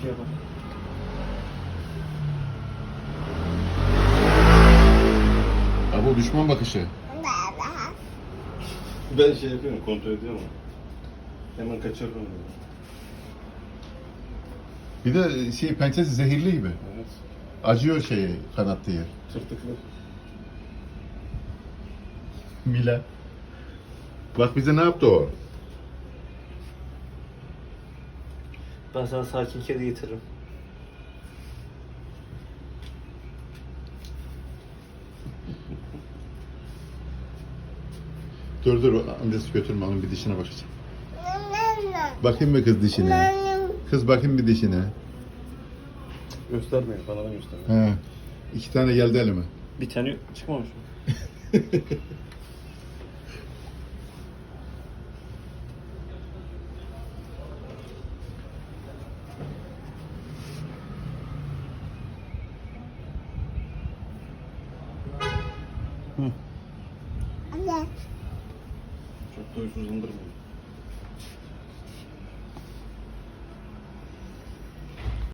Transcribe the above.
bakışıyor bak. Ha bu düşman bakışı. Ben şey yapıyorum, kontrol ediyorum. Hemen kaçırdım. Bir de şey pençesi zehirli gibi. Evet. Acıyor şey kanattığı yer. Tırtıklı. Mila. Bak bize ne yaptı o? Ben sana sakin kedi getiririm. Dur dur amcası götürme onun bir dişine bakacağım. Bakayım mı kız dişine? Kız bakayım bir dişine. Göstermeyin, bana da göstermeyin. He. İki tane geldi elime. Bir tane çıkmamış mı? Çok da huysuzlandırmayın.